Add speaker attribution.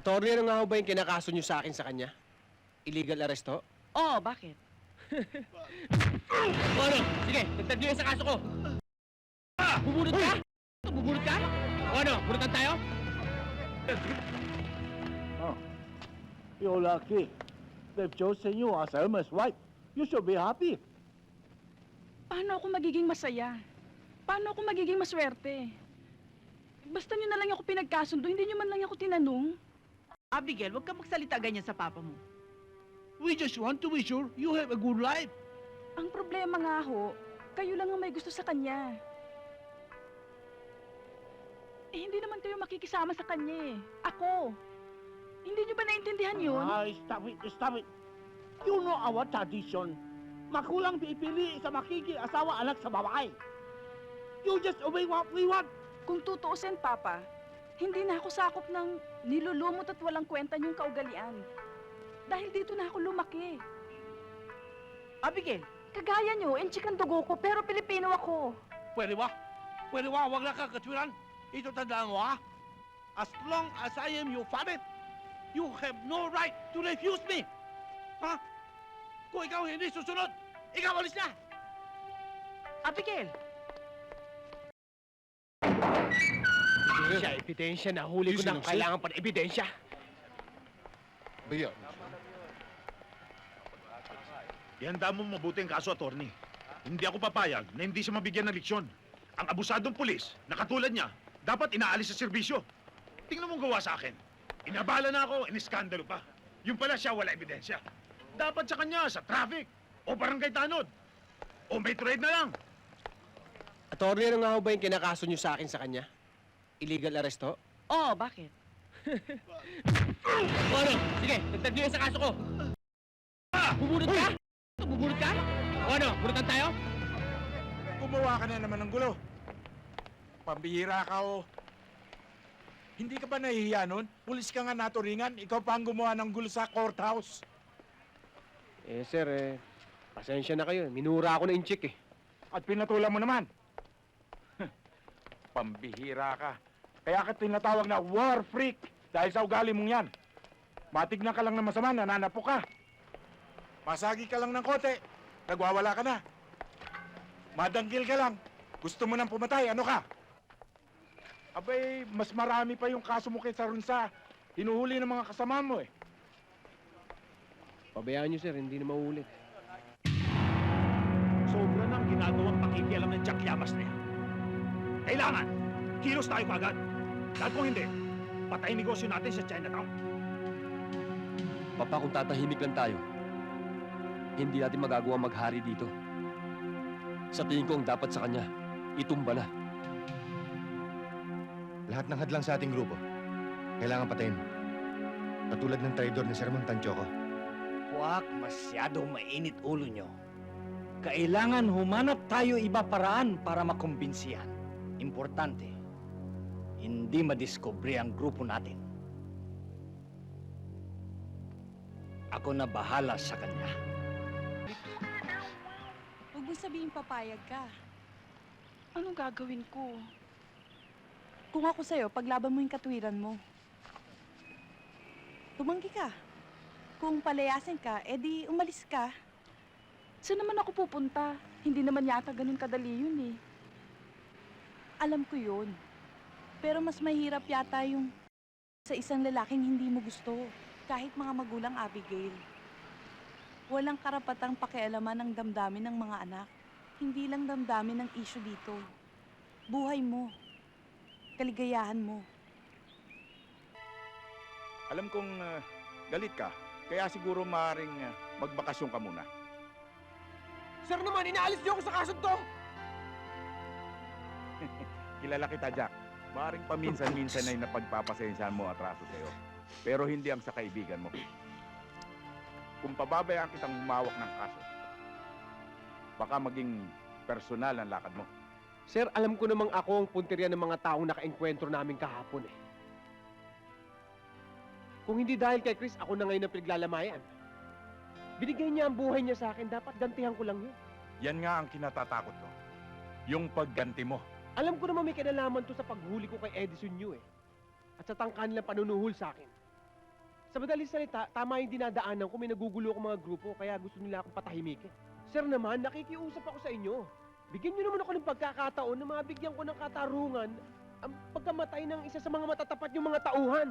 Speaker 1: Attorney, ano nga ho ba yung kinakaso niyo sa akin sa kanya? Illegal arrest ho?
Speaker 2: Oo, bakit?
Speaker 1: O ano? Sige, dagdag niyo yan sa kaso ko. Ah! Bubunot ka? Bubunot ka? O ano? Bunutan tayo?
Speaker 3: You're lucky. They've chosen you as Elmer's wife. You should be happy.
Speaker 2: Paano ako magiging masaya? Paano ako magiging maswerte? Basta nyo na lang ako pinagkasundo, hindi nyo man lang ako tinanong.
Speaker 4: Abigail, huwag ka magsalita ganyan sa papa mo.
Speaker 3: We just want to be sure you have a good life.
Speaker 2: Ang problema nga ho, kayo lang ang may gusto sa kanya. Eh, hindi naman kayo makikisama sa kanya eh. Ako. Hindi nyo ba naintindihan yun?
Speaker 3: Ah, stop it, stop it. You know our tradition. Makulang pipili sa makiki asawa anak sa babae. You just obey what we want.
Speaker 2: Kung tutuusin, Papa, hindi na ako sakop ng nilulumot at walang kwenta niyong kaugalian. Dahil dito na ako lumaki.
Speaker 4: Abigail,
Speaker 2: Kagaya niyo, enchik ang dugo ko, pero Pilipino ako.
Speaker 3: Pwede ba? Pwede ba? Huwag lang kakatwiran. Ito tandaan mo, ha? As long as I am your father, you have no right to refuse me. Ha? Kung ikaw hindi susunod, ikaw alis na!
Speaker 4: Abigail,
Speaker 1: Ebidensya, ebidensya. Nahuli ko na ang kailangan pa ng ebidensya.
Speaker 5: Bayan.
Speaker 6: Ihanda mo mabuti ang kaso, attorney. Hindi ako papayag na hindi siya mabigyan ng leksyon. Ang abusadong pulis, na katulad niya, dapat inaalis sa serbisyo. Tingnan mo ang gawa sa akin. Inabala na ako, iniskandalo pa. Yung pala siya, wala ebidensya. Dapat sa kanya, sa traffic, o barangay tanod, o may trade na lang.
Speaker 1: Attorney, ano nga ho ba yung kinakaso niyo sa akin sa kanya? Illegal arrest ho?
Speaker 2: Oo, bakit?
Speaker 1: O ano? Sige, dagdag niyo yan sa kaso ko. Bubunot ka? Bubunot ka? O ano? Bunutan tayo?
Speaker 7: Gumawa ka na naman ng gulo. Pambihira ka o. Hindi ka ba nahihiya nun? Pulis ka nga naturingan, ikaw pa ang gumawa ng gulo sa courthouse.
Speaker 1: Eh, sir, eh. Pasensya na kayo. Minura ako ng chick eh.
Speaker 7: At pinatulan mo naman. Pambihira ka. Kaya ka tinatawag na war freak dahil sa ugali mong yan. Matignan ka lang na masama, nananapo ka. Masagi ka lang ng kote, nagwawala ka na. Madanggil ka lang, gusto mo nang pumatay, ano ka? Abay, mas marami pa yung kaso mo kaysa ron sa hinuhuli ng mga kasama mo eh.
Speaker 1: Pabayaan niyo, sir. Hindi na maulit.
Speaker 6: Sobra ang ginagawang pakikialam ng Jack Llamas na yan. Kailangan, kilos tayo kagad. Dahil kung hindi, patay negosyo natin sa Chinatown.
Speaker 8: Papa, kung tatahimik lang tayo, hindi natin magagawa maghari dito. Sa tingin ko ang dapat sa kanya, itumba na.
Speaker 5: Lahat ng hadlang sa ating grupo, kailangan patayin. Katulad ng traidor ni Sir Montanchoco.
Speaker 9: Huwag masyadong mainit ulo nyo. Kailangan humanap tayo iba paraan para makumbinsihan. Importante, hindi madiskubre ang grupo natin. Ako na bahala sa kanya.
Speaker 10: Huwag mo sabihin papayag ka.
Speaker 2: Anong gagawin ko?
Speaker 10: Kung ako sa'yo, paglaban mo yung katwiran mo. Tumanggi ka. Kung palayasin ka, edi umalis ka.
Speaker 2: Saan naman ako pupunta? Hindi naman yata ganun kadali yun eh.
Speaker 10: Alam ko yun. Pero mas mahirap yata yung sa isang lalaking hindi mo gusto. Kahit mga magulang Abigail. Walang karapatang pakialaman ng damdamin ng mga anak. Hindi lang damdamin ng issue dito. Buhay mo. Kaligayahan mo.
Speaker 7: Alam kong ah, galit ka, kaya siguro maaaring ah, magbakasyon ka muna.
Speaker 1: Sir naman, inaalis niyo ako sa kaso to!
Speaker 7: Kilala kita, Jack. Maring paminsan-minsan ay napagpapasensyahan mo atraso sa'yo. Pero hindi ang sa kaibigan mo. Kung pababayaan kitang humawak ng kaso, baka maging personal ang lakad mo.
Speaker 1: Sir, alam ko namang ako ang punteriya ng mga taong naka-enkwentro namin kahapon eh. Kung hindi dahil kay Chris, ako na ngayon ang pinaglalamayan. Binigay niya ang buhay niya sa akin, dapat gantihan ko lang yun.
Speaker 7: Yan nga ang kinatatakot ko. Yung pagganti mo.
Speaker 1: Alam ko naman may kinalaman to sa paghuli ko kay Edison Yu eh. At sa tangka nilang panunuhol sa akin. Sa madaling salita, tama yung dinadaanan ko. May nagugulo ko mga grupo, kaya gusto nila akong patahimikin. Sir naman, nakikiusap ako sa inyo. Bigyan niyo naman ako ng pagkakataon na mabigyan ko ng katarungan ang pagkamatay ng isa sa mga matatapat yung mga tauhan.